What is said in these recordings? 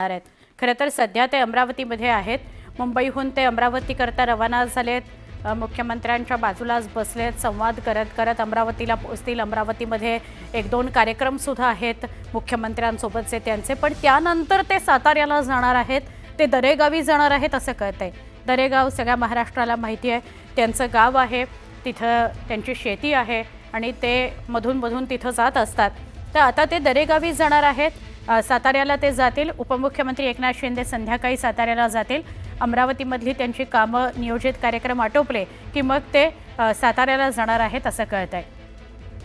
जाणार आहेत. खरं तर सध्या ते अमरावतीमध्ये आहेत. मुंबईहून ते अमरावतीकरता रवाना झालेत. मुख्यमंत्र्यांच्या बाजूलाच बसलेत संवाद करत करत अमरावतीला पोहोचतील. अमरावतीमध्ये एक दोन कार्यक्रमसुद्धा आहेत मुख्यमंत्र्यांसोबतचे त्यांचे पण त्यानंतर ते साताऱ्याला जाणार आहेत. ते दरेगावी जाणार आहेत असं कळतं आहे दरेगाव सगळ्या महाराष्ट्राला माहिती आहे. त्यांचं गाव आहे तिथं त्यांची शेती आहे आणि ते मधूनमधून तिथं जात असतात. तर आता ते दरेगावी जाणार आहेत. साताऱ्याला ते जातील. उपमुख्यमंत्री एकनाथ शिंदे संध्याकाळी साताऱ्याला जातील. अमरावतीमधली त्यांची कामं नियोजित कार्यक्रम आटोपले की मग ते साताऱ्याला जाणार आहेत असं कळत आहे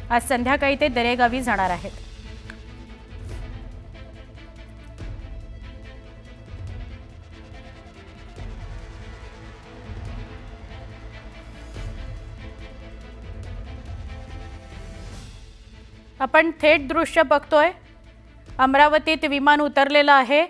आज संध्याकाळी ते दरेगावी जाणार आहेत. आपण थेट दृश्य बघतोय. अमरावतीत विमान उतरलेलं आहे.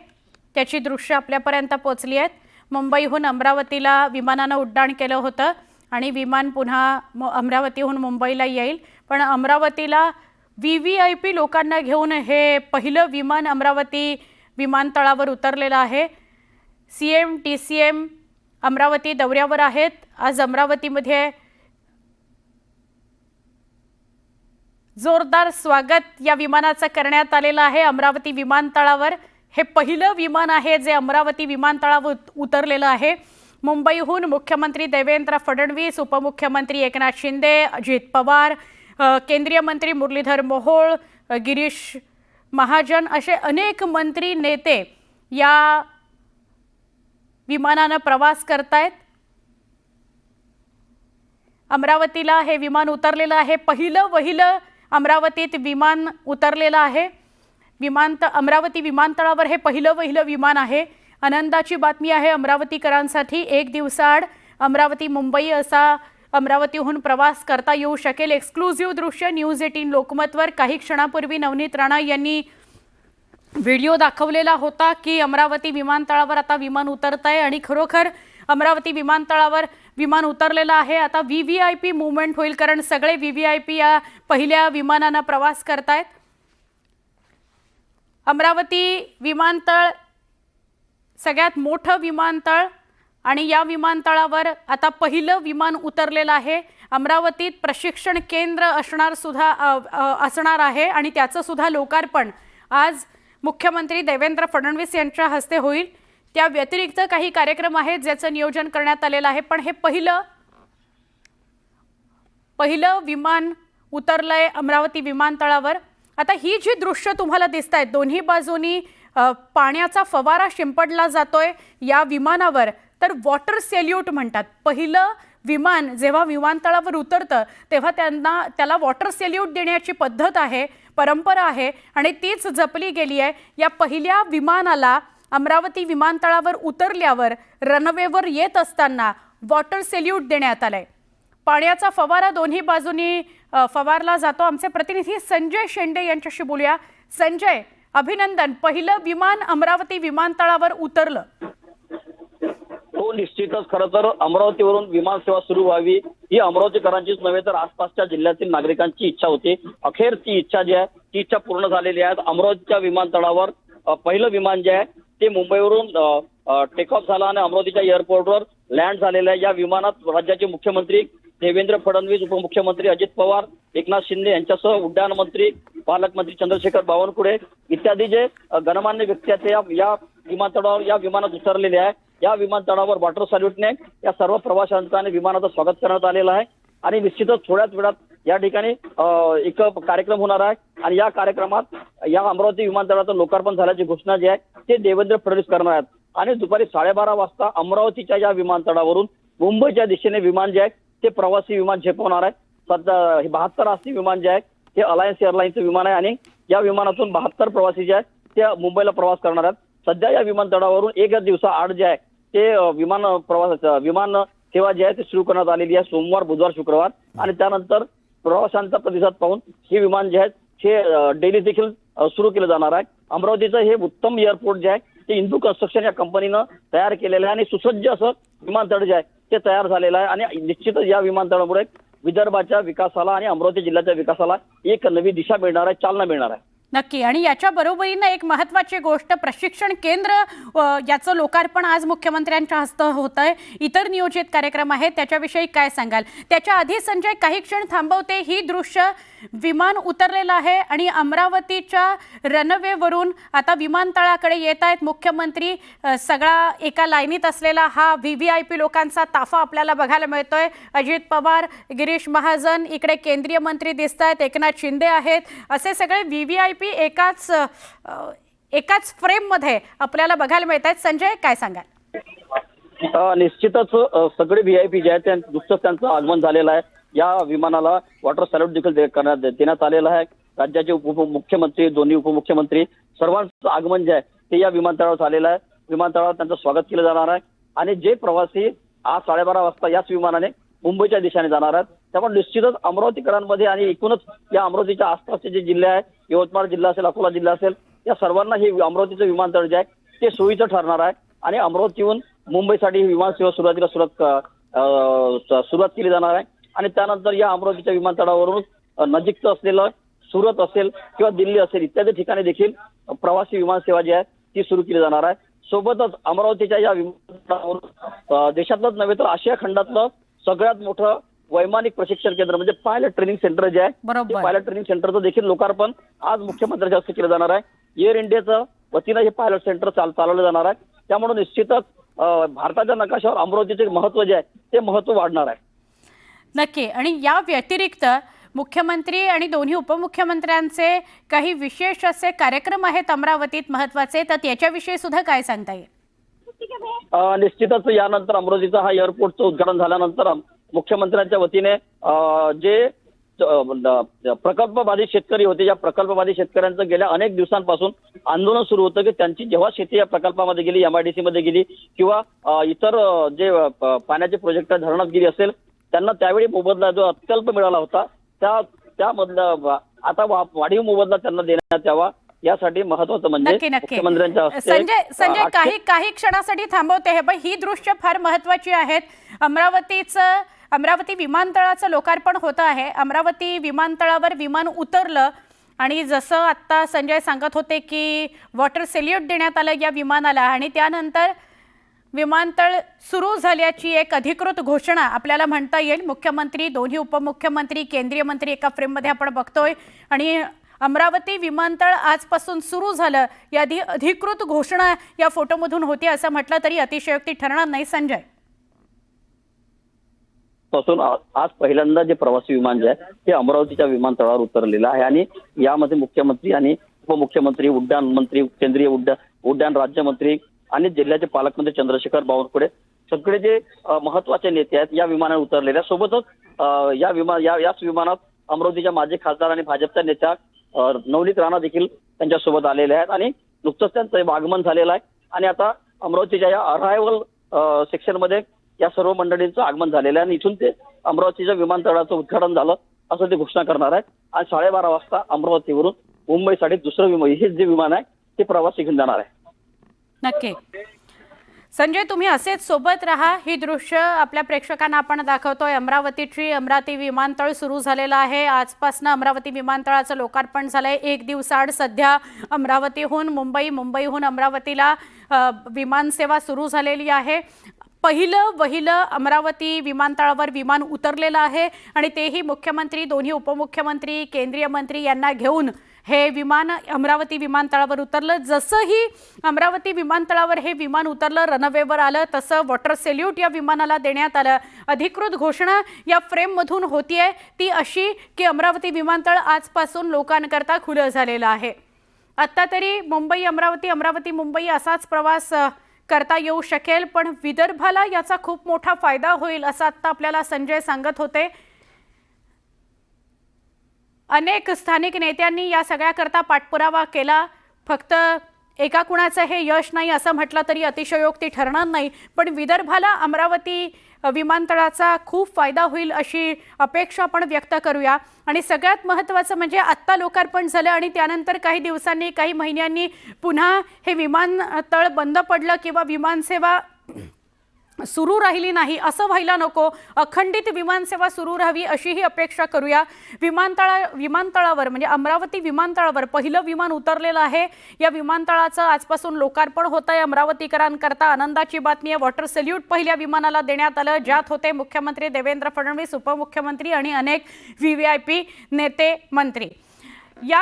त्याची दृश्य आपल्यापर्यंत पोचली आहेत. मुंबईहून अमरावतीला विमानानं उड्डाण केलं होतं आणि विमान पुन्हा मु अमरावतीहून मुंबईला येईल. पण अमरावतीला व्ही व्ही आय पी लोकांना घेऊन हे पहिलं विमान अमरावती विमानतळावर उतरलेलं आहे. C M T C M Amravati दौऱ्यावर आहेत. आज अमरावतीमध्ये जोरदार स्वागत या विमानाचं करण्यात आलेलं आहे. अमरावती विमानतळावर हे पहिलं विमान आहे जे अमरावती विमानतळावर उतरलेलं आहे. मुंबईहून मुख्यमंत्री देवेंद्र फडणवीस उपमुख्यमंत्री एकनाथ शिंदे अजित पवार केंद्रीय मंत्री मुरलीधर मोहोळ गिरीश महाजन असे अनेक मंत्री नेते या विमानानं प्रवास करतायत. अमरावतीला हे विमान उतरलेलं आहे. पहिलं वहिलं अमरावतीत विमान उतरलेलं आहे. विमानत अमरावती विमानतळावर हे पहिलं पहिलं विमान आहे. आनंदाची बातमी आहे अमरावतीकरांसाठी एक दिवसाआड अमरावती मुंबई असा अमरावतीहून प्रवास करता येऊ शकेल. एक्सक्लुझिव्ह दृश्य न्यूज एटीन लोकमतवर. काही क्षणापूर्वी नवनीत राणा यांनी व्हिडिओ दाखवलेला होता की अमरावती विमानतळावर आता विमान उतरत आहे आणि खरोखर अमरावती विमानतळावर विमान उतरलेलं आहे. आता V V I P movement होईल कारण सगळे व्ही व्ही आय पी या पहिल्या विमानानं प्रवास करतायत. अमरावती विमानतळ सगळ्यात मोठं विमानतळ आणि या विमानतळावर आता पहिलं विमान उतरलेलं आहे. अमरावतीत प्रशिक्षण केंद्र असणार सुद्धा असणार आहे आणि त्याचं सुद्धा लोकार्पण. आज मुख्यमंत्री देवेंद्र फडणवीस यांच्या हस्ते होईल. त्या व्यतिरिक्त काही कार्यक्रम आहेत ज्याचं नियोजन करण्यात आलेलं आहे. पण हे पहिलं पहिलं विमान उतरलंय अमरावती विमानतळावर. आता ही जी दृश्य तुम्हाला दिसत आहेत दोन्ही बाजूनी पाण्याचा फवारा शिंपडला जातोय या विमानावर. तर वॉटर सेल्यूट म्हणतात. पहिलं विमान जेव्हा विमानतळावर उतरतं तेव्हा त्यांना त्याला वॉटर सेल्यूट देण्याची पद्धत आहे परंपरा आहे आणि तीच जपली गेली आहे. या पहिल्या विमानाला अमरावती विमानतळावर उतरल्यावर रनवेवर येत असताना वॉटर सेल्यूट देण्यात आलंय. पाण्याचा फवारा दोन्ही बाजूनी फवारला जातो. आमचे प्रतिनिधी संजय शेंडे यांच्याशी बोलूया. संजय अभिनंदन. पहिलं विमान अमरावती विमानतळावर उतरलं. हो निश्चितच. खरं तर अमरावतीवरून विमान सेवा सुरू व्हावी ही अमरावतीकरांचीच नव्हे तर आसपासच्या जिल्ह्यातील नागरिकांची इच्छा होती. अखेर ती इच्छा जी आहे ती इच्छा पूर्ण झालेली आहे. अमरावतीच्या विमानतळावर पहिलं विमान जे आहे ते मुंबईवरून टेक ऑफ झाला आणि अमरावतीच्या एअरपोर्टवर लँड झालेलं आहे. या विमानात राज्याचे मुख्यमंत्री देवेंद्र फडणवीस उपमुख्यमंत्री अजित पवार एकनाथ शिंदे यांच्यासह उड्डाण मंत्री पालकमंत्री चंद्रशेखर बावनकुळे इत्यादी जे गणमान्य व्यक्ती आहेत या- या विमानतळावर या विमानात उतरलेले आहे. या विमानतळावर वॉटर सॅल्यूटने या सर्व प्रवाशांचं आणि विमानाचं स्वागत करण्यात आलेलं आहे. आणि निश्चितच थोड्याच वेळात या ठिकाणी एक कार्यक्रम होणार आहे आणि या कार्यक्रमात या अमरावती विमानतळाचं लोकार्पण झाल्याची घोषणा जी आहे ते देवेंद्र फडणवीस करणार आहेत. आणि दुपारी साडेबारा वाजता अमरावतीच्या या विमानतळावरून मुंबईच्या दिशेने विमान जे आहे ते प्रवासी विमान झेपवणार आहे. सध्या हे बहात्तर आसी विमान जे आहे ते अलायन्स एअरलाईनचं विमान आहे आणि या विमानातून बहात्तर प्रवासी जे आहेत ते मुंबईला प्रवास करणार आहेत. सध्या या विमानतळावरून एक दिवसा आड जे आहे ते विमान प्रवास विमान सेवा जी आहे ती सुरू करण्यात आलेली आहे सोमवार बुधवार शुक्रवार. आणि त्यानंतर प्रवाशांचा प्रतिसाद पाहून हे विमान जे आहे हे डेली देखील सुरू केलं जाणार आहे. अमरावतीचं हे उत्तम एअरपोर्ट जे आहे ते इंदू कन्स्ट्रक्शन या कंपनीनं तयार केलेलं आहे आणि सुसज्ज असं विमानतळ जे आहे ते तयार झालेलं आहे. आणि निश्चितच या विमानतळामुळे विदर्भाच्या विकासाला आणि अमरावती जिल्ह्याच्या विकासाला एक नवी दिशा मिळणार आहे चालना मिळणार आहे. नक्की. आणि याच्या बरोबरीनं एक महत्त्वाची गोष्ट प्रशिक्षण केंद्र याचं लोकार्पण आज मुख्यमंत्र्यांच्या हस्ते होत आहे इतर नियोजित कार्यक्रम आहेत त्याच्याविषयी काय सांगाल? त्याच्या आधी संजय काही क्षण थांबवते. ही दृश्य विमान उतरलेलं आहे आणि अमरावतीच्या रनवेवरून आता विमानतळाकडे येत आहेत मुख्यमंत्री. सगळा एका लाईनीत असलेला हा व्ही व्ही आय पी लोकांचा ताफा आपल्याला बघायला मिळतोय. अजित पवार गिरीश महाजन इकडे केंद्रीय मंत्री दिसत आहेत एकनाथ शिंदे आहेत. असे सगळे व्ही व्ही आय पी एकाच एकाच फ्रेममध्ये आपल्याला बघायला मिळत आहेत. संजय काय सांगाल? निश्चितच सगळे व्ही आय पी जे आहेत नुकतंच त्यांचं आगमन झालेलं आहे. या विमानाला वॉटर सॅल्यूट देखील करण्यात देण्यात आलेलं आहे. राज्याचे उपमुख्यमंत्री दोन्ही उपमुख्यमंत्री सर्वांचं आगमन जे आहे ते या विमानतळावर झालेलं आहे. विमानतळावर त्यांचं स्वागत केलं जाणार आहे. आणि जे प्रवासी आज साडेबारा वाजता याच विमानाने मुंबईच्या दिशेने जाणार आहेत त्यामुळे निश्चितच अमरावतीकरांमध्ये आणि एकूणच या अमरावतीच्या आसपासचे जे जिल्हे आहेत यवतमाळ जिल्हा असेल अकोला जिल्हा असेल या सर्वांना हे अमरावतीचं विमानतळ जे आहे ते सोयीचं ठरणार आहे. आणि अमरावतीहून मुंबईसाठी ही विमानसेवा सुरुवातीला सुरुवात अं, सुरुवात केली जाणार आहे. आणि त्यानंतर या अमरावतीच्या विमानतळावरून नजीकचं असलेलं सुरत असेल किंवा दिल्ली असेल इत्यादी ठिकाणी देखील प्रवासी विमानसेवा जी आहे ती सुरू केली जाणार आहे. सोबतच अमरावतीच्या या विमानतळावरून देशातलंच नव्हे तर आशिया खंडातलं सगळ्यात मोठं वैमानिक प्रशिक्षण केंद्र म्हणजे पायलट ट्रेनिंग सेंटर जे आहे. ते पायलट ट्रेनिंग सेंटरचं देखील लोकार्पण आज मुख्यमंत्र्यांच्या हस्ते केलं जाणार आहे. एअर इंडियाचं वतीनं हे पायलट सेंटर चाल चालवलं जाणार आहे. त्यामुळे निश्चितच भारताच्या नकाशावर अमरावतीचे महत्त्व जे आहे ते महत्त्व वाढणार आहे. नक्की. आणि या व्यतिरिक्त मुख्यमंत्री आणि दोन्ही उपमुख्यमंत्र्यांचे काही विशेष असे कार्यक्रम आहेत अमरावतीत महत्त्वाचे तर त्याच्याविषयी सुद्धा काय सांगता येईल? निश्चितच यानंतर अमरावतीचा हा एअरपोर्टचं उद्घाटन झाल्यानंतर मुख्यमंत्र्यांच्या वतीने जे प्रकल्पबाधित शेतकरी होते या प्रकल्पबाधित शेतकऱ्यांचं गेल्या अनेक दिवसांपासून आंदोलन सुरू होतं की त्यांची जेव्हा शेती या प्रकल्पामध्ये गेली एमआयडीसी मध्ये गेली किंवा इतर जे पाण्याचे प्रोजेक्ट धरणात गेली असेल त्यांना त्यावेळी मोबदला जो अत्यल्प मिळाला होता त्या त्यामधला आता वाढीव मोबदला त्यांना देण्यात यावा यासाठी महत्वाचं म्हणजे मुख्यमंत्र्यांच्या संजय संजय काही काही क्षणासाठी थांबवते हे पण ही दृश्य फार महत्वाची आहेत. अमरावतीचं अमरावती विमानतळाचं लोकार्पण होतं आहे. अमरावती विमानतळावर विमान उतरलं आणि जसं आत्ता संजय सांगत होते की वॉटर सेल्यूट देण्यात आलं या विमानाला आणि त्यानंतर विमानतळ सुरू झाल्याची एक अधिकृत घोषणा आपल्याला म्हणता येईल. मुख्यमंत्री दोन्ही उपमुख्यमंत्री केंद्रीय मंत्री एका फ्रेममध्ये आपण बघतोय. आणि अमरावती विमानतळ आजपासून सुरू झालं. या अधिकृत घोषणा या फोटोमधून होती असं म्हटलं तरी अतिशयोक्ती ठरणार नाही संजय. पासून आज पहिल्यांदा जे प्रवासी विमान जे आहे ते अमरावतीच्या विमानतळावर उतरलेलं आहे. आणि यामध्ये मुख्यमंत्री आणि उपमुख्यमंत्री उड्डाण मंत्री केंद्रीय उड्डाण उड्डाण राज्यमंत्री आणि जिल्ह्याचे पालकमंत्री चंद्रशेखर बावनकुळे सगळे जे महत्त्वाचे नेते आहेत या विमानावर उतरलेल्या सोबतच या विमान या याच विमानात अमरावतीच्या माजी खासदार आणि भाजपच्या नेत्या नवनीत राणा देखील त्यांच्यासोबत आलेले आहेत. आणि नुकतंच त्यांचं आगमन झालेलं आहे. आणि आता अमरावतीच्या या अरायव्हल सेक्शनमध्ये या सर्व मंडळींचं आगमन झालेलं आहे. आणि इथून ते अमरावतीच्या विमानतळाचं उद्घाटन झालं असं ते घोषणा करणार आहेत. आणि साडेबारा वाजता अमरावतीवरून मुंबईसाठी दुसरं विमान हे जे विमान आहे ते प्रवासी घेऊन जाणार आहे. नक्की. संजय तुम्ही असेच सोबत राहा. ही दृश्य आपल्या प्रेक्षकांना आपण दाखवतोय. अमरावतीची अमरावती विमानतळ सुरू झालेलं आहे. आजपासनं अमरावती विमानतळाचं लोकार्पण झालंय. एक दिवसाआड सध्या अमरावतीहून मुंबई मुंबईहून अमरावतीला विमानसेवा सुरू झालेली आहे. पहिलं वहिलं अमरावती विमानतळावर विमान उतरलेलं आहे आणि तेही मुख्यमंत्री दोन्ही उपमुख्यमंत्री केंद्रीय मंत्री यांना घेऊन हे विमान अमरावती विमानतळावर उतरलं. जसंही अमरावती विमानतळावर हे विमान उतरलं रनवेवर आलं तसं वॉटर सेल्यूट या विमानाला देण्यात आलं. अधिकृत घोषणा या फ्रेममधून होतीये. ती अशी की अमरावती विमानतळ आजपासून लोकांकरता खुलं झालेलं आहे. आत्ता तरी मुंबई अमरावती अमरावती मुंबई असाच प्रवास करता येऊ शकेल पण विदर्भाला याचा खूप मोठा फायदा होईल असं आत्ता आपल्याला संजय सांगत होते. अनेक स्थानिक नेत्यांनी या सगळ्याकरता पाठपुरावा केला. फक्त एका कुणाचं हे यश नाही असं म्हटलं तरी अतिशयोक्ती ठरणार नाही. पण विदर्भाला अमरावती विमानतळाचा खूप फायदा होईल अशी अपेक्षा आपण व्यक्त करूया. आणि सगळ्यात महत्त्वाचं म्हणजे आत्ता लोकार्पण झालं आणि त्यानंतर काही दिवसांनी काही महिन्यांनी पुन्हा हे विमानतळ बंद पडलं किंवा विमानसेवा सुरू राहिली नाही असं व्हायला नको. अखंडित विमानसेवा सुरू राहावी अशीही अपेक्षा करूया. विमानतळा विमानतळावर म्हणजे अमरावती विमानतळावर पहिलं विमान उतरलेलं आहे. या विमानतळाचं आजपासून लोकार्पण होत आहे अमरावतीकरांकरता आनंदाची बातमी आहे. वॉटर सल्यूट पहिल्या विमानाला देण्यात आलं. ज्यात होते मुख्यमंत्री देवेंद्र फडणवीस उपमुख्यमंत्री आणि अनेक व्ही व्ही आय पी नेते मंत्री. या